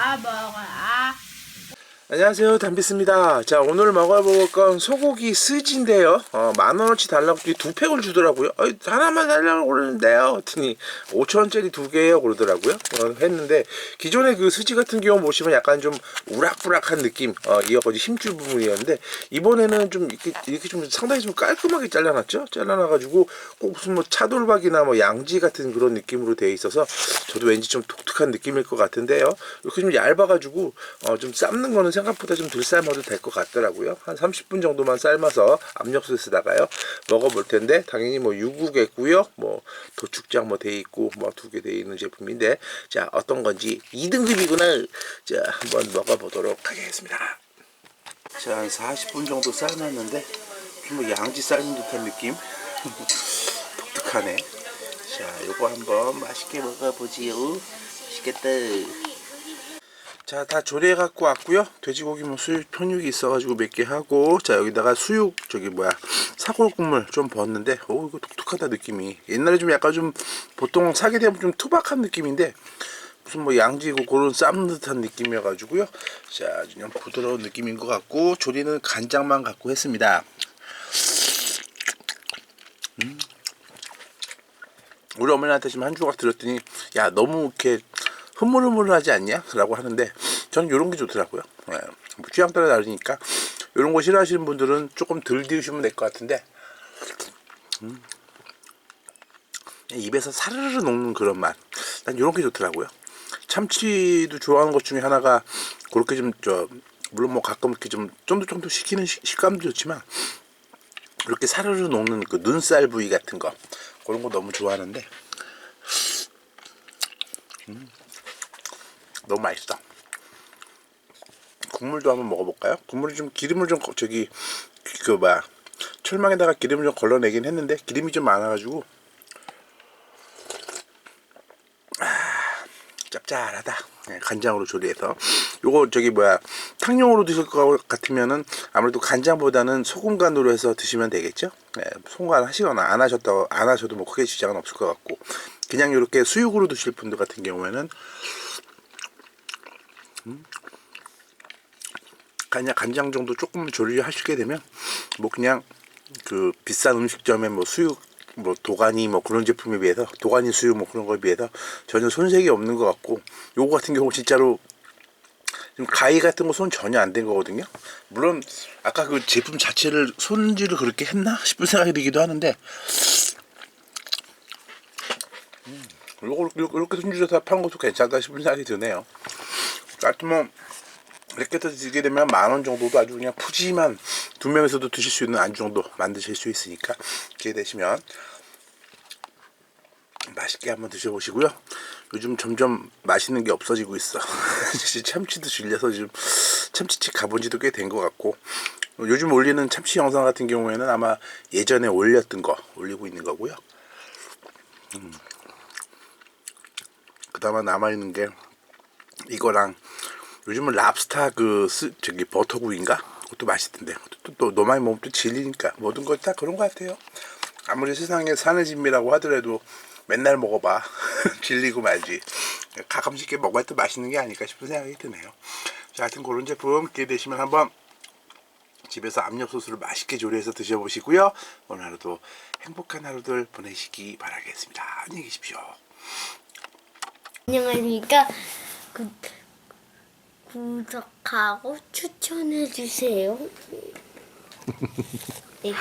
아 먹어 아 안녕하세요. 담비스입니다. 자 오늘 먹어볼 건 소고기 스지인데요. 어, 만원어치 달라고 두 팩을 주더라고요. 어, 하나만 달라고 그러는데요. 했더니 5천원짜리 두 개요. 그러더라고요. 어, 했는데 기존의 그 스지 같은 경우 보시면 약간 좀 우락부락한 느낌. 어, 이어까지 힘줄 부분이었는데 이번에는 좀 이렇게, 이렇게 좀 상당히 좀 깔끔하게 잘라놨죠? 잘라놔가지고 꼭 무슨 뭐 차돌박이나 뭐 양지 같은 그런 느낌으로 되어 있어서 저도 왠지 좀 독특한 느낌일 것 같은데요. 이렇게 좀 얇아가지고 어, 좀 삶는 거는 생각보다 좀 덜 삶아도 될 것 같더라고요. 한 30분 정도만 삶아서 압력솥에다가요 먹어볼 텐데 당연히 뭐 유국했고요, 뭐 도축장 뭐 돼 있고 뭐 두 개 돼 있는 제품인데 자 어떤 건지 2등급이구나. 자 한번 먹어보도록 하겠습니다. 자 한 40분 정도 삶았는데 뭐 양지 삶은 듯한 느낌. 독특하네. 자 요거 한번 맛있게 먹어보지요. 맛있겠다. 자, 다 조리해 갖고 왔고요. 돼지고기 뭐 수육 편육이 있어 가지고 몇 개 하고, 자 여기다가 수육 저기 뭐야 사골 국물 좀 부었는데, 오 이거 독특하다 느낌이. 옛날에 좀 약간 좀 보통 사게 되면 좀 투박한 느낌인데 무슨 뭐 양지고 그런 삶는 듯한 느낌이어 가지고요. 자, 그냥 부드러운 느낌인 것 같고 조리는 간장만 갖고 했습니다. 음. 우리 어머니한테 지금 한 조각 드렸더니 야 너무 이렇게 흐물흐물하지 않냐? 라고 하는데 저는 이런 게 좋더라고요. 예, 뭐 취향 따라 다르니까 이런 거 싫어하시는 분들은 조금 덜 드시면 될 것 같은데 음, 입에서 사르르 녹는 그런 맛. 난 이런 게 좋더라고요. 참치도 좋아하는 것 중에 하나가 그렇게 좀 저 물론 뭐 가끔 이렇게 좀 쫀득쫀득 시키는 식- 식감도 좋지만 이렇게 사르르 녹는 그 눈살 부위 같은 거 그런 거 너무 좋아하는데 음, 너무 맛있어. 국물도 한번 먹어볼까요? 국물이 좀 기름을 좀 거- 저기 그 뭐야 철망에다가 기름을 좀 걸러내긴 했는데 기름이 좀 많아가지고 아, 짭짤하다. 네, 간장으로 조리해서 요거 저기 뭐야 탕용으로 드실 것 같으면은 아무래도 간장보다는 소금 간으로 해서 드시면 되겠죠. 네, 소금 간 하시거나 안 하셨다 안 하셔도 뭐 크게 지장은 없을 것 같고 그냥 이렇게 수육으로 드실 분들 같은 경우에는 그냥 간장 정도 조금 조리하시게 되면 뭐 그냥 그 비싼 음식점에 뭐 수육 뭐 도가니 뭐 그런 제품에 비해서 도가니 수육 뭐 그런 거에 비해서 전혀 손색이 없는 것 같고 요거 같은 경우 진짜로 좀 가위 같은 거 손 전혀 안 된 거거든요. 물론 아까 그 제품 자체를 손질을 그렇게 했나 싶은 생각이 들기도 하는데 음, 요거 이렇게 손질해서 파는 것도 괜찮다 싶은 생각이 드네요. 뭐 이렇게 드시게 되면 만 원 정도도 아주 그냥 푸짐한 두 명에서도 드실 수 있는 안주 정도 만드실 수 있으니까 기회 되시면 맛있게 한번 드셔보시고요. 요즘 점점 맛있는 게 없어지고 있어. 참치도 질려서 지금 참치집 가본 지도 꽤 된 것 같고 요즘 올리는 참치 영상 같은 경우에는 아마 예전에 올렸던 거 올리고 있는 거고요. 음. 그다음에 남아있는 게 이거랑 요즘은 랍스타 그 스, 저기 버터구이인가? 그것도 맛있던데. 또, 또 먹으면 또 질리니까 모든 것다 그런 것 같아요. 아무리 세상에 사는 집이라고 하더라도 맨날 먹어봐 질리고 말지. 가끔씩 먹어야 또 맛있는 게 아닐까 싶은 생각이 드네요. 자, 하여튼 그런 제품 기회 되시면 한번 집에서 압력솥으로 맛있게 조리해서 드셔보시고요. 오늘 하루도 행복한 하루들 보내시기 바라겠습니다. 안녕히 계십시오. 안녕하십니까 구, 구독하고 추천해 주세요. 네,